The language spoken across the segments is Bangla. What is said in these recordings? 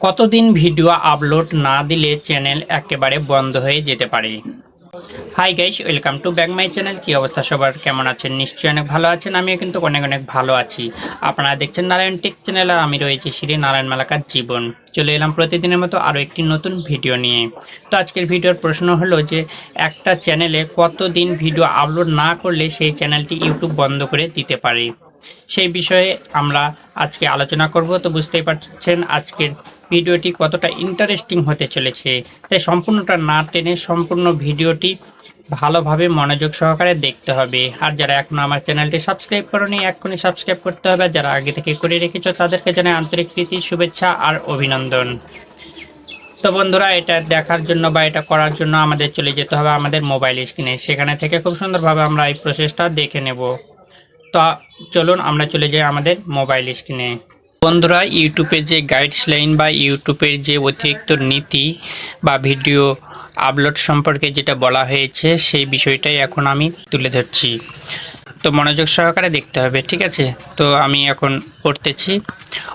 কতদিন ভিডিও আপলোড না দিলে চ্যানেল একেবারে বন্ধ হয়ে যেতে পারে? Hi guys welcome to back my channel কি অবস্থা সবার? কেমন আছেন? নিশ্চয়ই অনেক ভালো আছেন। আমিও কিন্তু অনেক অনেক ভালো আছি। আপনারা দেখছেন নারায়ণ টেক চ্যানেল আর আমি রয়েছি শ্রী নারায়ণ মালাকার জীবন। চলে এলাম প্রতিদিনের মতো আরও একটি নতুন ভিডিও নিয়ে। তো আজকের ভিডিওর প্রশ্ন হলো যে, একটা চ্যানেলে কতদিন ভিডিও আপলোড না করলে সেই চ্যানেলটি ইউটিউব বন্ধ করে দিতে পারে? সেই বিষয়ে আমরা আজকে আলোচনা করব। তো বুঝতেই পারছেন আজকের ভিডিওটি কতটা ইন্টারেস্টিং হতে চলেছে। তাই সম্পূর্ণটা না টেনে সম্পূর্ণ ভিডিওটি ভালোভাবে মনোযোগ সহকারে দেখতে হবে। আর যারা এখনও আমার চ্যানেলটি সাবস্ক্রাইব করনি, এক্ষুনি সাবস্ক্রাইব করতে হবে। যারা আগে থেকে করে রেখেছো, তাদেরকে জানাই আন্তরিক প্রীতি, শুভেচ্ছা আর অভিনন্দন। তো বন্ধুরা, এটা দেখার জন্য বা এটা করার জন্য আমাদের চলে যেতে হবে আমাদের মোবাইল স্ক্রিনে। সেখানে থেকে খুব সুন্দরভাবে আমরা এই প্রসেসটা দেখে নেব। তো চলুন, আমরা চলে যাই আমাদের মোবাইল স্ক্রিনে। বন্ধুরা ইউটিউবের যে গাইডলাইন বা ইউটিউবের যে অতিরিক্ত নীতি বা ভিডিও আপলোড সম্পর্কে যেটা বলা হয়েছে, সেই বিষয়টাই এখন আমি তুলে ধরছি। তো মনোযোগ সহকারে দেখতে হবে, ঠিক আছে? তো আমি এখন পড়তেছি,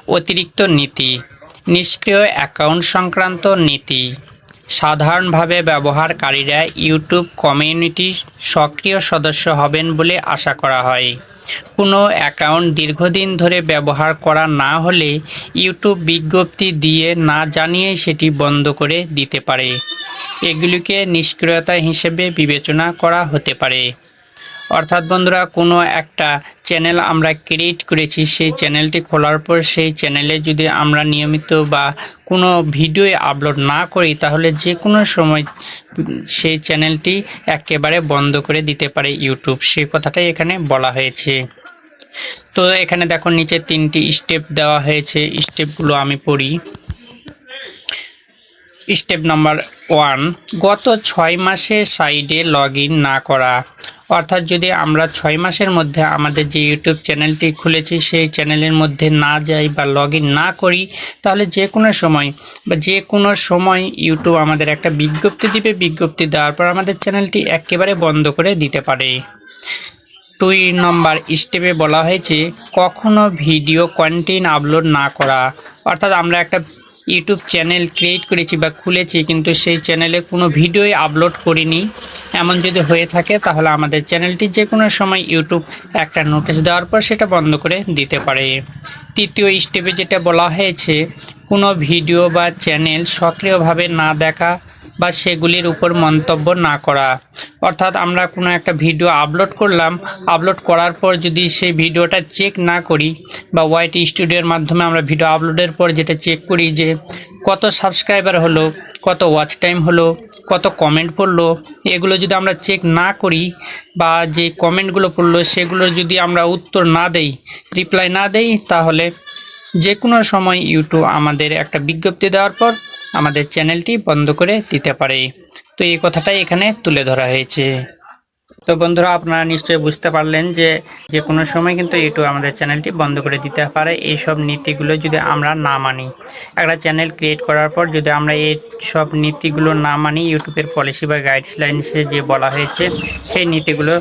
অতিরিক্ত নীতি, নিষ্ক্রিয় অ্যাকাউন্ট সংক্রান্ত নীতি। সাধারণভাবে ব্যবহারকারীরা ইউটিউব কমিউনিটির সক্রিয় সদস্য হবেন বলে আশা করা হয়। কোনো অ্যাকাউন্ট দীর্ঘদিন ধরে ব্যবহার করা না হলে ইউটিউব বিজ্ঞপ্তি দিয়ে না জানিয়ে সেটি বন্ধ করে দিতে পারে। এগুলিকে নিষ্ক্রিয়তা হিসেবে বিবেচনা করা হতে পারে। অর্থাৎ বন্ধুরা, কোনো একটা চ্যানেল আমরা ক্রিয়েট করেছি, সেই চ্যানেলটি খোলার পর সেই চ্যানেলে যদি আমরা নিয়মিত বা কোনো ভিডিও আপলোড না করি, তাহলে যে কোনো সময় সেই চ্যানেলটি একেবারে বন্ধ করে দিতে পারে ইউটিউব। সেই কথাটাই এখানে বলা হয়েছে। তো এখানে দেখো, নিচে তিনটি স্টেপ দেওয়া হয়েছে। স্টেপগুলো আমি পড়ি। স্টেপ নাম্বার ওয়ান, গত ছয় মাসে সাইডে লগ না করা। অর্থাৎ যদি আমরা ছয় মাসের মধ্যে আমাদের যে ইউটিউব চ্যানেলটি খুলেছি, সেই চ্যানেলের মধ্যে না যাই বা লগ না করি, তাহলে যে কোনো সময় বা যে কোনো সময় ইউটিউব আমাদের একটা বিজ্ঞপ্তি দিবে। বিজ্ঞপ্তি দেওয়ার পর আমাদের চ্যানেলটি একেবারে বন্ধ করে দিতে পারে। দুই নম্বর স্টেপে বলা হয়েছে, কখনো ভিডিও কন্টেন্ট আপলোড না করা। অর্থাৎ আমরা একটা ইউটিউব চ্যানেল ক্রিয়েট করেছি বা খুলেছি, কিন্তু সেই চ্যানেলে কোনো ভিডিওই আপলোড করিনি। এমন যদি হয়ে থাকে, তাহলে আমাদের চ্যানেলটি যে কোনো সময় ইউটিউব একটা নোটিশ দেওয়ার পর সেটা বন্ধ করে দিতে পারে। তৃতীয় স্টেপে যেটা বলা হয়েছে, কোনো ভিডিও বা চ্যানেল সক্রিয়ভাবে না দেখা বা সেগুলির উপর মন্তব্য না করা। অর্থাৎ আমরা কোনো একটা ভিডিও আপলোড করলাম, আপলোড করার পর যদি সেই ভিডিওটা চেক না করি বা ওয়াইট স্টুডিওর মাধ্যমে আমরা ভিডিও আপলোডের পর যেটা চেক করি যে কত সাবস্ক্রাইবার হলো, কত ওয়াচ টাইম হলো, কত কমেন্ট পড়ল, এগুলো যদি আমরা চেক না করি বা যে কমেন্টগুলো পড়ল সেগুলো যদি আমরা উত্তর না দেই রিপ্লাই না দেই, তাহলে যে কোনো সময় ইউটিউব আমাদের একটা বিজ্ঞপ্তি দেওয়ার পর আমাদের চ্যানেলটি বন্ধ করে দিতে পারে। তো এই কথাটাই এখানে তুলে ধরা হয়েছে। তো বন্ধুরা, আপনারা নিশ্চয়ই বুঝতে পারলেন যে যে কোনো সময় কিন্তু ইউটিউব আমাদের চ্যানেলটি বন্ধ করে দিতে পারে। এই সব নীতিগুলো যদি আমরা না মানি, একটা চ্যানেল ক্রিয়েট করার পর যদি আমরা এই সব নীতিগুলো না মানি, ইউটিউবের পলিসি বা গাইডলাইন্সে যে বলা হয়েছে, সেই নীতিগুলো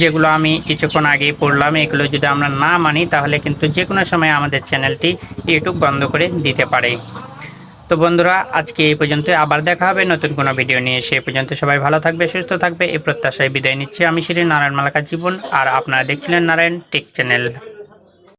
যেগুলো আমি কিছুক্ষণ আগেই পড়লাম, এগুলো যদি আমরা না মানি, তাহলে কিন্তু যে কোনো সময় আমাদের চ্যানেলটি ইউটিউব বন্ধ করে দিতে পারে। তো বন্ধুরা, আজকে এই পর্যন্ত আবার দেখা হবে নতুন কোনো ভিডিও নিয়ে। সে পর্যন্ত সবাই ভালো থাকবে, সুস্থ থাকবে। এই প্রত্যাশায় বিদায় নিচ্ছি। আমি শ্রী নারায়ণ মালাকা জীবন। আর আপনারা দেখছিলেন নারায়ণ টেক চ্যানেল।